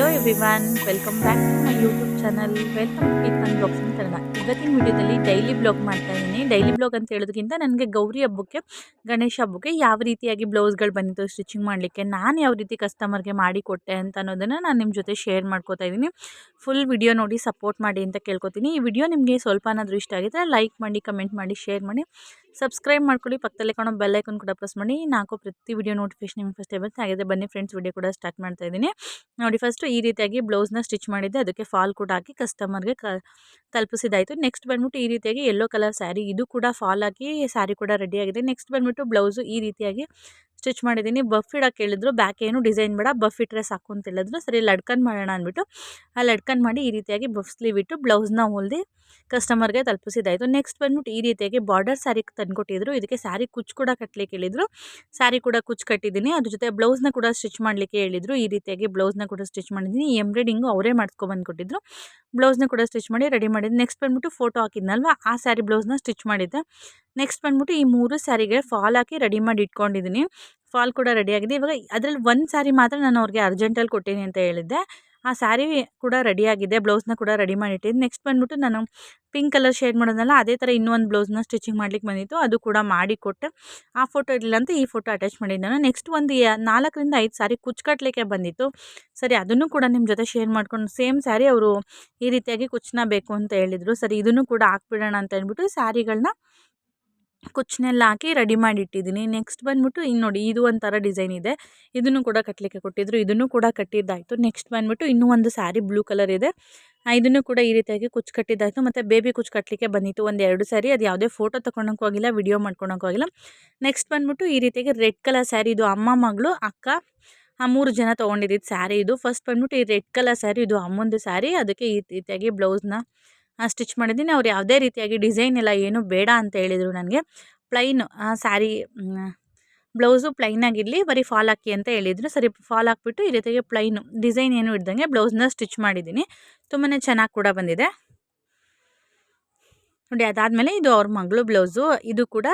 Hello everyone welcome back to my YouTube channel welcome ನನ್ನ blogs ಅಂತ ಕನ್ನಡ ಇವತ್ತಿನ ವಿಡಿಯೋದಲ್ಲಿ ಡೈಲಿ ಬ್ಲಾಗ್ ಮಾಡ್ತಾ ಇದ್ದೀನಿ. ಡೈಲಿ ಬ್ಲಾಗ್ ಅಂತ ಹೇಳೋದಕ್ಕಿಂತ ನನಗೆ ಗೌರಿ ಹಬ್ಬಕ್ಕೆ, ಗಣೇಶ ಹಬ್ಬಕ್ಕೆ ಯಾವ ರೀತಿಯಾಗಿ ಬ್ಲೌಸ್ಗಳು ಬಂದಿತ್ತು ಸ್ಟಿಚಿಂಗ್ ಮಾಡಲಿಕ್ಕೆ, ನಾನು ಯಾವ ರೀತಿ ಕಸ್ಟಮರ್ಗೆ ಮಾಡಿಕೊಟ್ಟೆ ಅಂತ ಅನ್ನೋದನ್ನು ನಾನು ನಿಮ್ಮ ಜೊತೆ ಶೇರ್ ಮಾಡ್ಕೋತಾ ಇದ್ದೀನಿ. ಫುಲ್ ವಿಡಿಯೋ ನೋಡಿ ಸಪೋರ್ಟ್ ಮಾಡಿ ಅಂತ ಕೇಳ್ಕೊತೀನಿ. ಈ ವಿಡಿಯೋ ನಿಮಗೆ ಸ್ವಲ್ಪನಾದರೂ ಇಷ್ಟ ಆಗಿದ್ದರೆ ಲೈಕ್ ಮಾಡಿ ಕಮೆಂಟ್ ಮಾಡಿ ಶೇರ್ ಮಾಡಿ. ಸಬ್ಸ್ಕ್ರೈಬ್ ಮಾಡ್ಕೊಳ್ಳಿ, ಪಕ್ಕದಲ್ಲಿ ಕಾಣೋ ಬೆಲ್ಲೈಕನ್ ಕೂಡ ಪ್ರೆಸ್ ಮಾಡಿ. ನಾಲ್ಕು ಪ್ರತಿ ವಿಡಿಯೋ ನೋಟಿಫಿಕೇಶನ್ ನಿಮಗೆ ಫಸ್ಟ್ ಬರುತ್ತೆ. ಹಾಗೆ ಬನ್ನಿ ಫ್ರೆಂಡ್ಸ್ ವಿಡಿಯೋ ಕೂಡ ಸ್ಟಾರ್ಟ್ ಮಾಡ್ತಾ ಇದ್ದೀನಿ. ನೋಡಿ ಫಸ್ಟು ಈ ರೀತಿಯಾಗಿ ಬ್ಲೌಸ್ನ ಸ್ಟಿಚ್ ಮಾಡಿದ್ದೆ. ಅದಕ್ಕೆ ಫಾಲ್ ಕೂಡ ಹಾಕಿ ಕಸ್ಟಮರ್ಗೆ ಕ ತಲುಪಿಸಿದಾಯಿತು ನೆಕ್ಸ್ಟ್ ಬಂದ್ಬಿಟ್ಟು ಈ ರೀತಿಯಾಗಿ ಯೆಲ್ಲೋ ಕಲರ್ ಸ್ಯಾರಿ ಇದು ಕೂಡ ಫಾಲ್ ಹಾಕಿ ಸ್ಯಾರಿ ಕೂಡ ರೆಡಿಯಾಗಿದೆ ನೆಕ್ಸ್ಟ್ ಬಂದ್ಬಿಟ್ಟು ಬ್ಲೌಸು ಈ ರೀತಿಯಾಗಿ ಸ್ಟಿಚ್ ಮಾಡಿದ್ದೀನಿ. ಬಫ್ ಇಡೋಕೆ ಹೇಳಿದ್ರು, ಬ್ಯಾಕ್ ಏನು ಡಿಸೈನ್ ಬೇಡ, ಬಫ್ ಇಟ್ಟರೆ ಸಾಕು ಅಂತ ಹೇಳಿದ್ರು. ಸರಿ ಲಡ್ಕನ್ ಮಾಡೋಣ ಅಂದ್ಬಿಟ್ಟು ಆ ಲಡ್ಕನ್ ಮಾಡಿ ಈ ರೀತಿಯಾಗಿ ಬಫ್ ಸ್ಲೀವ್ ಇಟ್ಟು ಬ್ಲೌಸ್ನ ಹೊಲ್ದು ಕಸ್ಟಮರ್ಗೆ ತಲುಪಿಸಿದಾಯಿತು ನೆಕ್ಸ್ಟ್ ಬಂದ್ಬಿಟ್ಟು ಈ ರೀತಿಯಾಗಿ ಬಾರ್ಡರ್ ಸ್ಯಾರಿ ತಂದುಕೊಟ್ಟಿದ್ರು. ಇದಕ್ಕೆ ಸ್ಯಾರಿ ಕುಚ್ಚು ಕೂಡ ಕಟ್ಟಲಿಕ್ಕೆ ಹೇಳಿದ್ರು. ಸ್ಯಾರಿ ಕೂಡ ಕುಚ್ಚು ಕಟ್ಟಿದ್ದೀನಿ. ಅದ್ರ ಜೊತೆ ಬ್ಲೌಸ್ನ ಕೂಡ ಸ್ಟಿಚ್ ಮಾಡಲಿಕ್ಕೆ ಹೇಳಿದ್ರು. ಈ ರೀತಿಯಾಗಿ ಬ್ಲೌಸ್ನ ಕೂಡ ಸ್ಟಿಚ್ ಮಾಡಿದ್ದೀನಿ. ಎಂಬ್ರಾಯ್ಡಿಂಗು ಅವರೇ ಕೊಟ್ಟಿದ್ರು ಬ್ಲೌಸ್ನ ಕೂಡ ಸ್ಟಿಚ್ ಮಾಡಿ ರೆಡಿ ಮಾಡಿದ್ದು. ನೆಕ್ಸ್ಟ್ ಬಂದ್ಬಿಟ್ಟು ಫೋಟೋ ಹಾಕಿದ್ನಲ್ವ? ಆ ಸ್ಯಾರಿ ಬ್ಲೌಸ್ನ ಸ್ಟಿಚ್ ಮಾಡಿದ್ದೆ. ನೆಕ್ಸ್ಟ್ ಬಂದ್ಬಿಟ್ಟು ಈ ಮೂರು ಸ್ಯಾರಿಗೆ ಫಾಲ್ ಹಾಕಿ ರೆಡಿ ಮಾಡಿ ಇಟ್ಕೊಂಡಿದ್ದೀನಿ. ಫಾಲ್ ಕೂಡ ರೆಡಿಯಾಗಿದೆ ಇವಾಗ ಅದರಲ್ಲಿ ಒಂದು ಸ್ಯಾರಿ ಮಾತ್ರ ನಾನು ಅವ್ರಿಗೆ ಅರ್ಜೆಂಟಲ್ಲಿ ಕೊಟ್ಟೀನಿ ಅಂತ ಹೇಳಿದ್ದೆ. ಆ ಸ್ಯಾರಿ ಕೂಡ ರೆಡಿಯಾಗಿದೆ ಬ್ಲೌಸ್ನ ಕೂಡ ರೆಡಿ ಮಾಡಿಟ್ಟಿದ್ದು ನೆಕ್ಸ್ಟ್ ಬಂದ್ಬಿಟ್ಟು ನಾನು ಪಿಂಕ್ ಕಲರ್ ಶೇಡ್ ಮಾಡೋದಲ್ಲ ಅದೇ ಥರ ಇನ್ನೊಂದು ಬ್ಲೌಸ್ನ ಸ್ಟಿಚಿಂಗ್ ಮಾಡ್ಲಿಕ್ಕೆ ಬಂದಿತ್ತು. ಅದು ಕೂಡ ಮಾಡಿ ಕೊಟ್ಟೆ ಆ ಫೋಟೋ ಇರಲಿಲ್ಲ ಅಂತ ಈ ಫೋಟೋ ಅಟ್ಯಾಚ್ ಮಾಡಿದ್ದೆ ನಾನು. ನೆಕ್ಸ್ಟ್ ಒಂದು ನಾಲ್ಕರಿಂದ ಐದು ಸ್ಯಾರಿ ಕುಚ್ಚು ಬಂದಿತ್ತು. ಸರಿ, ಅದನ್ನು ಕೂಡ ನಿಮ್ಮ ಜೊತೆ ಶೇರ್ ಮಾಡ್ಕೊಂಡು ಸೇಮ್ ಸ್ಯಾರಿ ಅವರು ಈ ರೀತಿಯಾಗಿ ಕುಚ್ಚನ್ನ ಬೇಕು ಅಂತ ಹೇಳಿದರು. ಸರಿ, ಇದನ್ನು ಕೂಡ ಹಾಕ್ಬಿಡೋಣ ಅಂತ ಹೇಳ್ಬಿಟ್ಟು ಸ್ಯಾರಿಗಳನ್ನ ಕುಚ್ಚನ್ನೆಲ್ಲ ಹಾಕಿ ರೆಡಿ ಮಾಡಿ ಇಟ್ಟಿದ್ದೀನಿ ನೆಕ್ಸ್ಟ್ ಬಂದ್ಬಿಟ್ಟು ಇನ್ನು ನೋಡಿ, ಇದು ಒಂಥರ ಡಿಸೈನ್ ಇದೆ. ಇದನ್ನು ಕೂಡ ಕಟ್ಟಲಿಕ್ಕೆ ಕೊಟ್ಟಿದ್ರು. ಇದನ್ನು ಕೂಡ ಕಟ್ಟಿದ್ದಾಯಿತು. ನೆಕ್ಸ್ಟ್ ಬಂದ್ಬಿಟ್ಟು, ಇನ್ನೂ ಒಂದು ಸ್ಯಾರಿ ಬ್ಲೂ ಕಲರ್ ಇದೆ. ಇದನ್ನು ಕೂಡ ಈ ರೀತಿಯಾಗಿ ಕುಚ್ಚು ಕಟ್ಟಿದ್ದಾಯಿತು. ಮತ್ತು ಬೇಬಿ ಕುಚ್ಚು ಕಟ್ಟಲಿಕ್ಕೆ ಬಂದಿತ್ತು ಒಂದು ಎರಡು ಸ್ಯಾರಿ. ಅದು ಯಾವುದೇ ಫೋಟೋ ತೊಗೊಳಕ್ಕೆ ಹೋಗಿಲ್ಲ ವಿಡಿಯೋ ಮಾಡ್ಕೊಳಕ್ಕೆ ಹೋಗಿಲ್ಲ ನೆಕ್ಸ್ಟ್ ಬಂದ್ಬಿಟ್ಟು, ಈ ರೀತಿಯಾಗಿ ರೆಡ್ ಕಲರ್ ಸ್ಯಾರಿ. ಇದು ಅಮ್ಮ ಮಗಳು, ಅಕ್ಕ, ಆ ಮೂರು ಜನ ತೊಗೊಂಡಿದ್ದು ಸ್ಯಾರಿ ಇದು. ಫಸ್ಟ್ ಬಂದ್ಬಿಟ್ಟು, ಈ ರೆಡ್ ಕಲರ್ ಸ್ಯಾರಿ, ಇದು ಅಮ್ಮಂದು ಸ್ಯಾರಿ. ಅದಕ್ಕೆ ಈ ರೀತಿಯಾಗಿ ಬ್ಲೌಸ್ನ ಸ್ಟಿಚ್ ಮಾಡಿದ್ದೀನಿ. ಅವ್ರು ಯಾವುದೇ ರೀತಿಯಾಗಿ ಡಿಸೈನ್ ಎಲ್ಲ ಏನು ಬೇಡ ಅಂತ ಹೇಳಿದರು ನನಗೆ. ಪ್ಲೈನ್ ಸ್ಯಾರಿ ಬ್ಲೌಸು ಪ್ಲೈನಾಗಿರಲಿ ಬರೀ ಫಾಲ್ ಹಾಕಿ ಅಂತ ಹೇಳಿದರು. ಸರಿ, ಫಾಲ್ ಹಾಕ್ಬಿಟ್ಟು ಈ ರೀತಿಯಾಗಿ ಪ್ಲೈನು, ಡಿಸೈನ್ ಏನು ಇಡ್ದಂಗೆ ಬ್ಲೌಸ್ನ ಸ್ಟಿಚ್ ಮಾಡಿದ್ದೀನಿ. ತುಂಬಾ ಚೆನ್ನಾಗಿ ಕೂಡ ಬಂದಿದೆ. ನೋಡಿ, ಅದಾದಮೇಲೆ ಇದು ಅವ್ರ ಮಗಳು ಬ್ಲೌಸು. ಇದು ಕೂಡ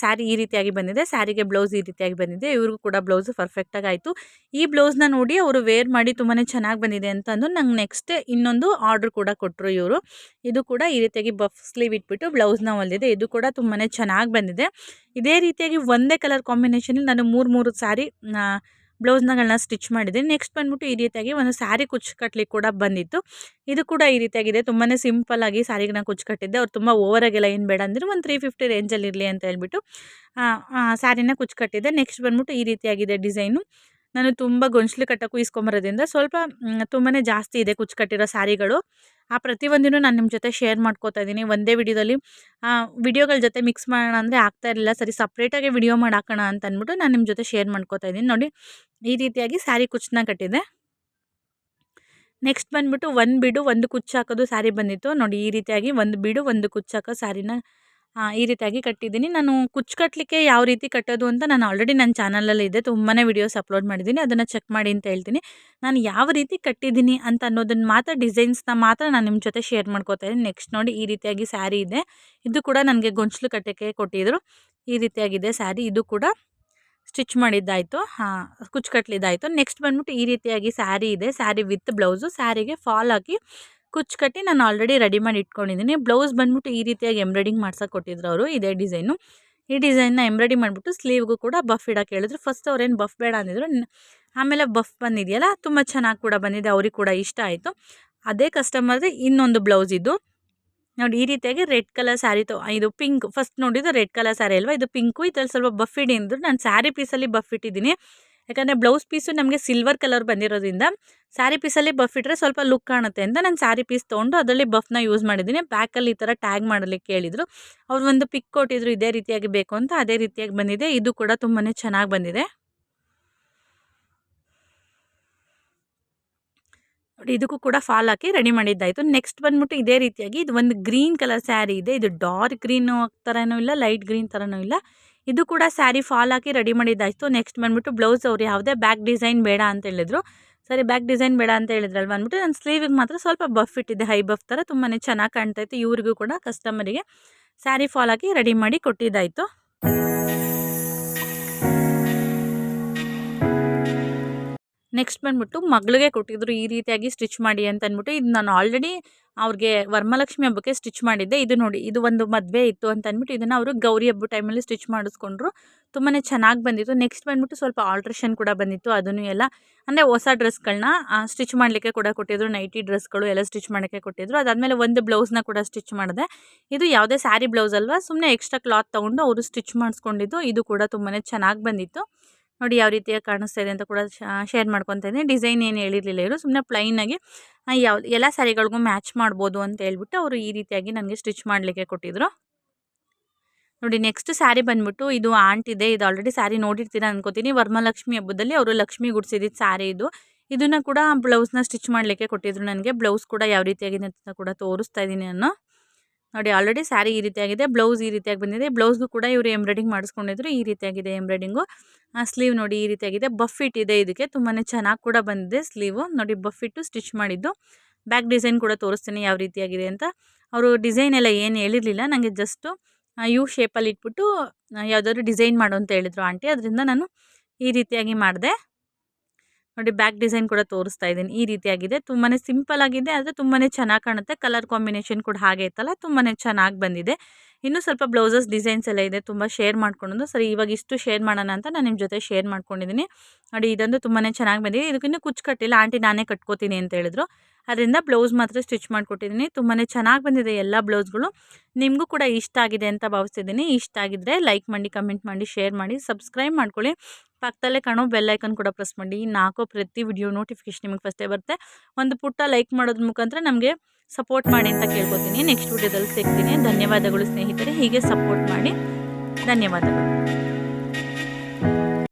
ಸ್ಯಾರಿ ಈ ರೀತಿಯಾಗಿ ಬಂದಿದೆ, ಸ್ಯಾರಿಗೆ ಬ್ಲೌಸ್ ಈ ರೀತಿಯಾಗಿ ಬಂದಿದೆ, ಇವ್ರಿಗೂ ಕೂಡ ಬ್ಲೌಸು ಪರ್ಫೆಕ್ಟಾಗಿ ಆಯಿತು. ಈ ಬ್ಲೌಸ್ನ ನೋಡಿ ಅವರು ವೇರ್ ಮಾಡಿ ತುಂಬಾ ಚೆನ್ನಾಗಿ ಬಂದಿದೆ ಅಂತಂದು ನಂಗೆ ನೆಕ್ಸ್ಟ್ ಇನ್ನೊಂದು ಆರ್ಡ್ರ್ ಕೂಡ ಕೊಟ್ಟರು ಇವರು. ಇದು ಕೂಡ ಈ ರೀತಿಯಾಗಿ ಬಫ್ ಸ್ಲೀವ್ ಇಟ್ಬಿಟ್ಟು ಬ್ಲೌಸ್ನ ಹೊಲಿದೆ ಇದು ಕೂಡ ತುಂಬಾ ಚೆನ್ನಾಗಿ ಬಂದಿದೆ. ಇದೇ ರೀತಿಯಾಗಿ ಒಂದೇ ಕಲರ್ ಕಾಂಬಿನೇಷನಲ್ಲಿ ನಾನು ಮೂರು ಮೂರು ಸ್ಯಾರಿ ಬ್ಲೌಸ್ನಗಳನ್ನ ಸ್ಟಿಚ್ ಮಾಡಿದ್ದೀನಿ ನೆಕ್ಸ್ಟ್ ಬಂದ್ಬಿಟ್ಟು ಈ ರೀತಿಯಾಗಿ ಒಂದು ಸ್ಯಾರಿ ಕುಚ್ಚು ಕಟ್ಲಿಕ್ಕೆ ಕೂಡ ಬಂದಿತ್ತು. ಇದು ಕೂಡ ಈ ರೀತಿಯಾಗಿದೆ. ತುಂಬಾ ಸಿಂಪಲ್ಲಾಗಿ ಸ್ಯಾರಿಗಳನ್ನ ಕುಚ್ಚು ಕಟ್ಟಿದ್ದೆ. ಅವ್ರು ತುಂಬ ಓವರಾಗೆಲ್ಲ ಏನು ಬೇಡ ಅಂದರೆ ಒಂದು ತ್ರೀ ಫಿಫ್ಟಿ ರೇಂಜಲ್ಲಿ ಇರಲಿ ಅಂತ ಹೇಳ್ಬಿಟ್ಟು ಸ್ಯಾರಿನ ಕುಚ್ಚು ಕಟ್ಟಿದ್ದೆ. ನೆಕ್ಸ್ಟ್ ಬಂದ್ಬಿಟ್ಟು ಈ ರೀತಿಯಾಗಿದೆ ಡಿಸೈನು. ನಾನು ತುಂಬ ಗೊಂಚಲು ಕಟ್ಟೋಕ್ಕೂ ಇಸ್ಕೊಂಬರೋದ್ರಿಂದ ಸ್ವಲ್ಪ ತುಂಬಾ ಜಾಸ್ತಿ ಇದೆ ಕುಚ್ಚು ಕಟ್ಟಿರೋ ಸ್ಯಾರಿಗಳು. ಆ ಪ್ರತಿಯೊಂದಿನ ನಾನು ನಿಮ್ಮ ಜೊತೆ ಶೇರ್ ಮಾಡ್ಕೋತಾ ಇದ್ದೀನಿ ಒಂದೇ ವಿಡಿಯೋದಲ್ಲಿ ವಿಡಿಯೋಗಳ ಜೊತೆ ಮಿಕ್ಸ್ ಮಾಡೋಣ ಅಂದರೆ ಆಗ್ತಾ ಇರಲಿಲ್ಲ. ಸರಿ, ಸಪ್ರೇಟಾಗಿ ವಿಡಿಯೋ ಮಾಡಿ ಹಾಕೋಣ ಅಂತ ಅಂದ್ಬಿಟ್ಟು ನಾನು ನಿಮ್ಮ ಜೊತೆ ಶೇರ್ ಮಾಡ್ಕೋತಾ ಇದ್ದೀನಿ ನೋಡಿ, ಈ ರೀತಿಯಾಗಿ ಸ್ಯಾರಿ ಕುಚ್ಚನ್ನ ಕಟ್ಟಿದೆ. ನೆಕ್ಸ್ಟ್ ಬಂದುಬಿಟ್ಟು ಒಂದು ಬಿಡು, ಒಂದು ಕುಚ್ಚು ಹಾಕೋದು ಸ್ಯಾರಿ ಬಂದಿತ್ತು. ನೋಡಿ, ಈ ರೀತಿಯಾಗಿ ಒಂದು ಬಿಡು, ಒಂದು ಕುಚ್ಚು ಹಾಕೋ ಸ್ಯಾರಿನ ಈ ರೀತಿಯಾಗಿ ಕಟ್ಟಿದ್ದೀನಿ. ನಾನು ಕುಚ್ಚು ಕಟ್ಟಲಿಕ್ಕೆ ಯಾವ ರೀತಿ ಕಟ್ಟೋದು ಅಂತ ನಾನು ಆಲ್ರೆಡಿ ನನ್ನ ಚಾನಲಲ್ಲಿ ಇದೆ. ತುಂಬಾ ವೀಡಿಯೋಸ್ ಅಪ್ಲೋಡ್ ಮಾಡಿದ್ದೀನಿ. ಅದನ್ನು ಚೆಕ್ ಮಾಡಿ ಅಂತ ಹೇಳ್ತೀನಿ. ನಾನು ಯಾವ ರೀತಿ ಕಟ್ಟಿದ್ದೀನಿ ಅಂತ ಅನ್ನೋದನ್ನು ಮಾತ್ರ ಡಿಸೈನ್ಸ್ನ ಮಾತ್ರ ನಾನು ನಿಮ್ಮ ಜೊತೆ ಶೇರ್ ಮಾಡ್ಕೋತಾ ಇದ್ದೀನಿ. ನೆಕ್ಸ್ಟ್ ನೋಡಿ ಈ ರೀತಿಯಾಗಿ ಸ್ಯಾರಿ ಇದೆ. ಇದು ಕೂಡ ನನಗೆ ಗೊಂಚಲು ಕಟ್ಟೋಕ್ಕೆ ಕೊಟ್ಟಿದ್ದರು ಈ ರೀತಿಯಾಗಿದೆ ಸ್ಯಾರಿ ಇದು ಕೂಡ ಸ್ಟಿಚ್ ಮಾಡಿದ್ದಾಯಿತು. ಹಾಂ, ಕುಚ್ಚು ಕಟ್ಟಲಿದ್ದಾಯಿತು ನೆಕ್ಸ್ಟ್ ಬಂದ್ಬಿಟ್ಟು ಈ ರೀತಿಯಾಗಿ ಸ್ಯಾರಿ ಇದೆ. ಸ್ಯಾರಿ ವಿತ್ ಬ್ಲೌಸು ಸ್ಯಾರಿಗೆ ಫಾಲ್ ಹಾಕಿ ಕುಚ್ಚು ಕಟ್ಟಿ ನಾನು ಆಲ್ರೆಡಿ ರೆಡಿ ಮಾಡಿ ಇಟ್ಕೊಂಡಿದ್ದೀನಿ. ಬ್ಲೌಸ್ ಬಂದ್ಬಿಟ್ಟು ಈ ರೀತಿಯಾಗಿ ಎಂಬ್ರಾಯ್ಡಿಂಗ್ ಮಾಡ್ಸೋಕೆ ಕೊಟ್ಟಿದ್ರು ಅವರು ಇದೇ ಡಿಸೈನು. ಈ ಡಿಸೈನ್ನ ಎಂಬ್ರಾಯ್ಡಿ ಮಾಡಿಬಿಟ್ಟು ಸ್ಲೀವ್ಗೂ ಕೂಡ ಬಫ್ ಇಡೋಕೆ ಹೇಳಿದ್ರು. ಫಸ್ಟ್ ಅವ್ರೇನು ಬಫ್ ಬೇಡ ಅಂದಿದ್ರು ಆಮೇಲೆ ಬಫ್ ಬಂದಿದೆಯಲ್ಲ, ತುಂಬ ಚೆನ್ನಾಗಿ ಕೂಡ ಬಂದಿದೆ, ಅವ್ರಿಗೆ ಕೂಡ ಇಷ್ಟ ಆಯಿತು. ಅದೇ ಕಸ್ಟಮರ್ದು ಇನ್ನೊಂದು ಬ್ಲೌಸ್ ಇದು. ನೋಡಿ, ಈ ರೀತಿಯಾಗಿ ರೆಡ್ ಕಲರ್ ಸ್ಯಾರಿ ತೊ, ಇದು ಪಿಂಕ್, ಫಸ್ಟ್ ನೋಡಿದ್ದು ರೆಡ್ ಕಲರ್ ಸ್ಯಾರಿ ಅಲ್ವಾ? ಇದು ಪಿಂಕು, ಇದ್ರಲ್ಲಿ ಸ್ವಲ್ಪ ಬಫ್ ಇಡಿ ಅಂದರು. ನಾನು ಸ್ಯಾರಿ ಪೀಸಲ್ಲಿ ಬಫ್ ಇಟ್ಟಿದ್ದೀನಿ. ಯಾಕಂದರೆ ಬ್ಲೌಸ್ ಪೀಸು ನಮಗೆ ಸಿಲ್ವರ್ ಕಲರ್ ಬಂದಿರೋದ್ರಿಂದ ಸ್ಯಾರಿ ಪೀಸಲ್ಲಿ ಬಫ್ ಇಟ್ಟರೆ ಸ್ವಲ್ಪ ಲುಕ್ ಕಾಣುತ್ತೆ ಅಂತ ನಾನು ಸ್ಯಾರಿ ಪೀಸ್ ತೊಗೊಂಡು ಅದರಲ್ಲಿ ಬಫ್ನ ಯೂಸ್ ಮಾಡಿದ್ದೀನಿ. ಬ್ಯಾಕಲ್ಲಿ ಈ ಥರ ಟ್ಯಾಗ್ ಮಾಡಲಿಕ್ಕೆ ಹೇಳಿದರು. ಅವ್ರು ಒಂದು ಪಿಕ್ ಕೊಟ್ಟಿದ್ರು, ಇದೇ ರೀತಿಯಾಗಿ ಬೇಕು ಅಂತ ಅದೇ ರೀತಿಯಾಗಿ ಬಂದಿದೆ. ಇದು ಕೂಡ ತುಂಬಾ ಚೆನ್ನಾಗಿ ಬಂದಿದೆ. ನೋಡಿ, ಇದಕ್ಕೂ ಕೂಡ ಫಾಲ್ ಹಾಕಿ ರೆಡಿ ಮಾಡಿದ್ದಾಯಿತು. ನೆಕ್ಸ್ಟ್ ಬಂದ್ಬಿಟ್ಟು ಇದೇ ರೀತಿಯಾಗಿ ಇದು ಒಂದು ಗ್ರೀನ್ ಕಲರ್ ಸ್ಯಾರಿ ಇದೆ. ಇದು ಡಾರ್ಕ್ ಗ್ರೀನು ಥರನೂ ಇಲ್ಲ ಲೈಟ್ ಗ್ರೀನ್ ಥರನೂ ಇಲ್ಲ. ಇದು ಕೂಡ ಸ್ಯಾರಿ ಫಾಲ್ ಹಾಕಿ ರೆಡಿ ಮಾಡಿದ್ದಾಯಿತು. ನೆಕ್ಸ್ಟ್ ಬಂದ್ಬಿಟ್ಟು ಬ್ಲೌಸ್ ಅವ್ರು ಯಾವುದೇ ಬ್ಯಾಕ್ ಡಿಸೈನ್ ಬೇಡ ಅಂತ ಹೇಳಿದ್ರು. ಸರಿ ಬ್ಯಾಕ್ ಡಿಸೈನ್ ಬೇಡ ಅಂತ ಹೇಳಿದ್ರಲ್ವ ಅಂದ್ಬಿಟ್ಟು ನಾನು ಸ್ಲೀವಿಗೆ ಮಾತ್ರ ಸ್ವಲ್ಪ ಬಫ್ ಇಟ್ಟಿದ್ದೆ, ಹೈ ಬಫ್ ಥರ. ತುಂಬಾ ಚೆನ್ನಾಗಿ ಕಾಣ್ತಾಯಿತ್ತು ಇವ್ರಿಗೂ ಕೂಡ ಕಸ್ಟಮರಿಗೆ ಸ್ಯಾರಿ ಫಾಲ್ ಹಾಕಿ ರೆಡಿ ಮಾಡಿ ಕೊಟ್ಟಿದ್ದಾಯಿತು. ನೆಕ್ಸ್ಟ್ ಬಂದ್ಬಿಟ್ಟು ಮಗಳಿಗೆ ಕೊಟ್ಟಿದ್ರು ಈ ರೀತಿಯಾಗಿ ಸ್ಟಿಚ್ ಮಾಡಿ ಅಂತ ಅಂದ್ಬಿಟ್ಟು ಇದು ನಾನು ಆಲ್ರೆಡಿ ಅವ್ರಿಗೆ ವರಮಹಾಲಕ್ಷ್ಮಿ ಹಬ್ಬಕ್ಕೆ ಸ್ಟಿಚ್ ಮಾಡಿದ್ದೆ. ಇದು ನೋಡಿ, ಇದು ಒಂದು ಮದುವೆ ಇತ್ತು ಅಂತ ಅಂದ್ಬಿಟ್ಟು ಇದನ್ನು ಅವರು ಗೌರಿ ಹಬ್ಬ ಟೈಮಲ್ಲಿ ಸ್ಟಿಚ್ ಮಾಡಿಸ್ಕೊಂಡ್ರು. ತುಂಬಾ ಚೆನ್ನಾಗಿ ಬಂದಿತ್ತು. ನೆಕ್ಸ್ಟ್ ಬಂದ್ಬಿಟ್ಟು ಸ್ವಲ್ಪ ಆಲ್ಟ್ರೇಷನ್ ಕೂಡ ಬಂದಿತ್ತು ಅದನ್ನು ಎಲ್ಲ. ಅಂದರೆ ಹೊಸ ಡ್ರೆಸ್ಗಳನ್ನ ಸ್ಟಿಚ್ ಮಾಡಲಿಕ್ಕೆ ಕೂಡ ಕೊಟ್ಟಿದ್ರು. ನೈಟಿ ಡ್ರೆಸ್ಗಳು ಎಲ್ಲ ಸ್ಟಿಚ್ ಮಾಡೋಕ್ಕೆ ಕೊಟ್ಟಿದ್ರು. ಅದಾದಮೇಲೆ ಒಂದು ಬ್ಲೌಸ್ನ ಕೂಡ ಸ್ಟಿಚ್ ಮಾಡಿದೆ. ಇದು ಯಾವುದೇ ಸ್ಯಾರಿ ಬ್ಲೌಸ್ ಅಲ್ವಾ ಸುಮ್ಮನೆ ಎಕ್ಸ್ಟ್ರಾ ಕ್ಲಾತ್ ತೊಗೊಂಡು ಅವರು ಸ್ಟಿಚ್ ಮಾಡಿಸ್ಕೊಂಡಿದ್ದು. ಇದು ಕೂಡ ತುಂಬಾ ಚೆನ್ನಾಗಿ ಬಂದಿತ್ತು. ನೋಡಿ ಯಾವ ರೀತಿಯಾಗಿ ಕಾಣಿಸ್ತಾ ಇದೆ ಅಂತ ಕೂಡ ಶೇರ್ ಮಾಡ್ಕೊತಾ ಇದ್ದೀನಿ. ಡಿಸೈನ್ ಏನು ಹೇಳಿರಲಿಲ್ಲ ಇವರು. ಸುಮ್ಮನೆ ಪ್ಲೈನಾಗಿ ಯಾವ, ಎಲ್ಲ ಸ್ಯಾರಿಗಳಿಗೂ ಮ್ಯಾಚ್ ಮಾಡ್ಬೋದು ಅಂತ ಹೇಳ್ಬಿಟ್ಟು ಅವರು ಈ ರೀತಿಯಾಗಿ ನನಗೆ ಸ್ಟಿಚ್ ಮಾಡಲಿಕ್ಕೆ ಕೊಟ್ಟಿದ್ರು. ನೋಡಿ ನೆಕ್ಸ್ಟ್ ಸ್ಯಾರಿ ಬಂದ್ಬಿಟ್ಟು ಇದು ಆಂಟ್ ಇದೆ. ಇದು ಆಲ್ರೆಡಿ ಸ್ಯಾರಿ ನೋಡಿರ್ತೀರ ಅನ್ಕೋತೀನಿ. ವರ್ಮಲಕ್ಷ್ಮಿ ಹಬ್ಬದಲ್ಲಿ ಅವರು ಲಕ್ಷ್ಮಿ ಗುಡ್ಸಿದ್ದು ಸ್ಯಾರಿ ಇದು. ಇದನ್ನು ಕೂಡ ಬ್ಲೌಸ್ನ ಸ್ಟಿಚ್ ಮಾಡಲಿಕ್ಕೆ ಕೊಟ್ಟಿದ್ರು ನನಗೆ. ಬ್ಲೌಸ್ ಕೂಡ ಯಾವ ರೀತಿಯಾಗಿದೆ ಅಂತ ಕೂಡ ತೋರಿಸ್ತಾ ಇದ್ದೀನಿ ನಾನು. ನೋಡಿ ಆಲ್ರೆಡಿ ಸ್ಯಾರಿ ಈ ರೀತಿಯಾಗಿದೆ, ಬ್ಲೌಸ್ ಈ ರೀತಿಯಾಗಿ ಬಂದಿದೆ. ಬ್ಲೌಸ್ಗೂ ಕೂಡ ಇವರು ಎಂಬ್ರಾಯ್ಡಿಂಗ್ ಮಾಡಿಸ್ಕೊಂಡಿದ್ರು ಈ ರೀತಿಯಾಗಿದೆ ಎಂಬ್ರಾಯ್ಡಿಂಗು. ಸ್ಲೀವ್ ನೋಡಿ ಈ ರೀತಿಯಾಗಿದೆ. ಬಫಿಟ್ ಇದೆ ಇದಕ್ಕೆ ತುಂಬಾ ಚೆನ್ನಾಗಿ ಕೂಡ ಬಂದಿದೆ ಸ್ಲೀವು. ನೋಡಿ ಬಫಿಟ್ಟು ಸ್ಟಿಚ್ ಮಾಡಿದ್ದು. ಬ್ಯಾಕ್ ಡಿಸೈನ್ ಕೂಡ ತೋರಿಸ್ತೀನಿ ಯಾವ ರೀತಿಯಾಗಿದೆ ಅಂತ. ಅವರು ಡಿಸೈನ್ ಎಲ್ಲ ಏನು ಹೇಳಿರಲಿಲ್ಲ. ನನಗೆ ಜಸ್ಟು ಯು ಶೇಪಲ್ಲಿ ಇಟ್ಬಿಟ್ಟು ಯಾವುದಾದ್ರು ಡಿಸೈನ್ ಮಾಡು ಅಂತ ಹೇಳಿದ್ರು ಆಂಟಿ. ಅದರಿಂದ ನಾನು ಈ ರೀತಿಯಾಗಿ ಮಾಡಿದೆ. ನೋಡಿ ಬ್ಯಾಕ್ ಡಿಸೈನ್ ಕೂಡ ತೋರಿಸ್ತಾ ಇದ್ದೀನಿ. ಈ ರೀತಿಯಾಗಿದೆ. ತುಂಬಾ ಸಿಂಪಲ್ ಆಗಿದೆ, ಆದರೆ ತುಂಬಾ ಚೆನ್ನಾಗಿ ಕಾಣುತ್ತೆ. ಕಲರ್ ಕಾಂಬಿನೇಷನ್ ಕೂಡ ಹಾಗೆ ಇತ್ತಲ್ಲ ತುಂಬಾ ಚೆನ್ನಾಗಿ ಬಂದಿದೆ. ಇನ್ನೂ ಸ್ವಲ್ಪ ಬ್ಲೌಸಸ್ ಡಿಸೈನ್ಸ್ ಎಲ್ಲ ಇದೆ, ತುಂಬ ಶೇರ್ ಮಾಡ್ಕೊಂಡು ಸರಿ, ಇವಾಗ ಇಷ್ಟು ಶೇರ್ ಮಾಡೋಣ ಅಂತ ನಾನು ನಿಮ್ಮ ಜೊತೆ ಶೇರ್ ಮಾಡ್ಕೊಂಡಿದ್ದೀನಿ. ನೋಡಿ, ಇದಂದು ತುಂಬಾ ಚೆನ್ನಾಗಿ ಬಂದಿದೆ. ಇದಕ್ಕಿನ್ನೂ ಕುಚ್ಚು ಕಟ್ಟಿಲ್ಲ, ಆಂಟಿ ನಾನೇ ಕಟ್ಕೋತೀನಿ ಅಂತ ಹೇಳಿದ್ರು. ಅದರಿಂದ ಬ್ಲೌಸ್ ಮಾತ್ರ ಸ್ಟಿಚ್ ಮಾಡಿಕೊಟ್ಟಿದ್ದೀನಿ. ತುಂಬಾ ಚೆನ್ನಾಗಿ ಬಂದಿದೆ ಎಲ್ಲ ಬ್ಲೌಸ್ಗಳು. ನಿಮಗೂ ಕೂಡ ಇಷ್ಟ ಆಗಿದೆ ಅಂತ ಭಾವಿಸ್ತಿದ್ದೀನಿ. ಇಷ್ಟ ಆಗಿದ್ದರೆ ಲೈಕ್ ಮಾಡಿ, ಕಮೆಂಟ್ ಮಾಡಿ, ಶೇರ್ ಮಾಡಿ, ಸಬ್ಸ್ಕ್ರೈಬ್ ಮಾಡ್ಕೊಳ್ಳಿ. ಪಕ್ಕದಲ್ಲೇ ಕಾಣೋ ಬೆಲ್ಲೈಕನ್ ಕೂಡ ಪ್ರೆಸ್ ಮಾಡಿ. ನಾಲ್ಕು ಪ್ರತಿ ವಿಡಿಯೋ ನೋಟಿಫಿಕೇಶನ್ ನಿಮಗೆ ಫಸ್ಟೇ ಬರುತ್ತೆ. ಒಂದು ಪುಟ್ಟ ಲೈಕ್ ಮಾಡೋದ್ರ ಮುಖಾಂತರ ನಮಗೆ ಸಪೋರ್ಟ್ ಮಾಡಿ ಅಂತ ಕೇಳ್ಕೊತೀನಿ. ನೆಕ್ಸ್ಟ್ ವಿಡಿಯೋದಲ್ಲಿ ಸಿಗ್ತೀನಿ. ಧನ್ಯವಾದಗಳು ಸ್ನೇಹಿತರೆ. ಹೀಗೆ ಸಪೋರ್ಟ್ ಮಾಡಿ. ಧನ್ಯವಾದಗಳು.